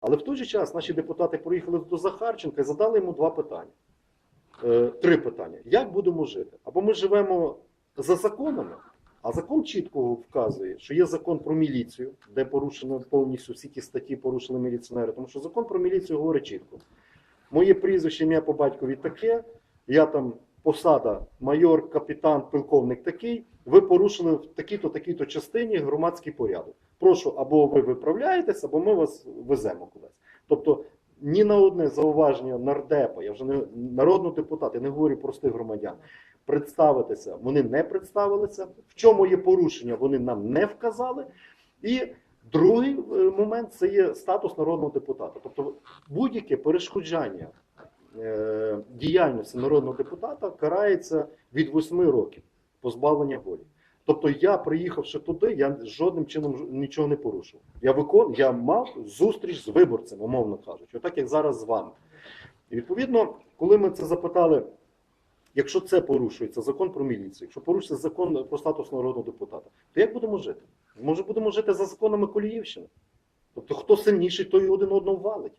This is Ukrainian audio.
Але в той же час наші депутати проїхали до Захарченка і задали йому два питання. Е, три питання. Як будемо жити? Або ми живемо за законами, а закон чітко вказує, що є закон про міліцію, де порушено повністю всі ті статті порушили міліціонери. Тому що закон про міліцію говорить чітко. Моє прізвище, ім'я по батькові таке, я там посада, майор, капітан, полковник такий. Ви порушили в такій-то, такій-то частині громадський порядок. Прошу, або ви виправляєтесь, або ми вас веземо кудись. Тобто ні на одне зауваження нардепа, я вже не народного депутата, я не говорю простих громадян. Представитися вони не представилися. В чому є порушення, вони нам не вказали. І другий е, момент це є статус народного депутата. Тобто будь-яке перешкоджання діяльності народного депутата карається від 8 років позбавлення волі. Тобто я, приїхавши туди, я жодним чином нічого не порушив. Я викон, я мав зустріч з виборцем, умовно кажучи, отак як зараз з вами. І відповідно, коли ми це запитали, якщо це порушується закон про міліцію, якщо порушується закон про статус народного депутата, то як будемо жити? Може, будемо жити за законами Коліївщини? Тобто, хто сильніший, той один одного валить.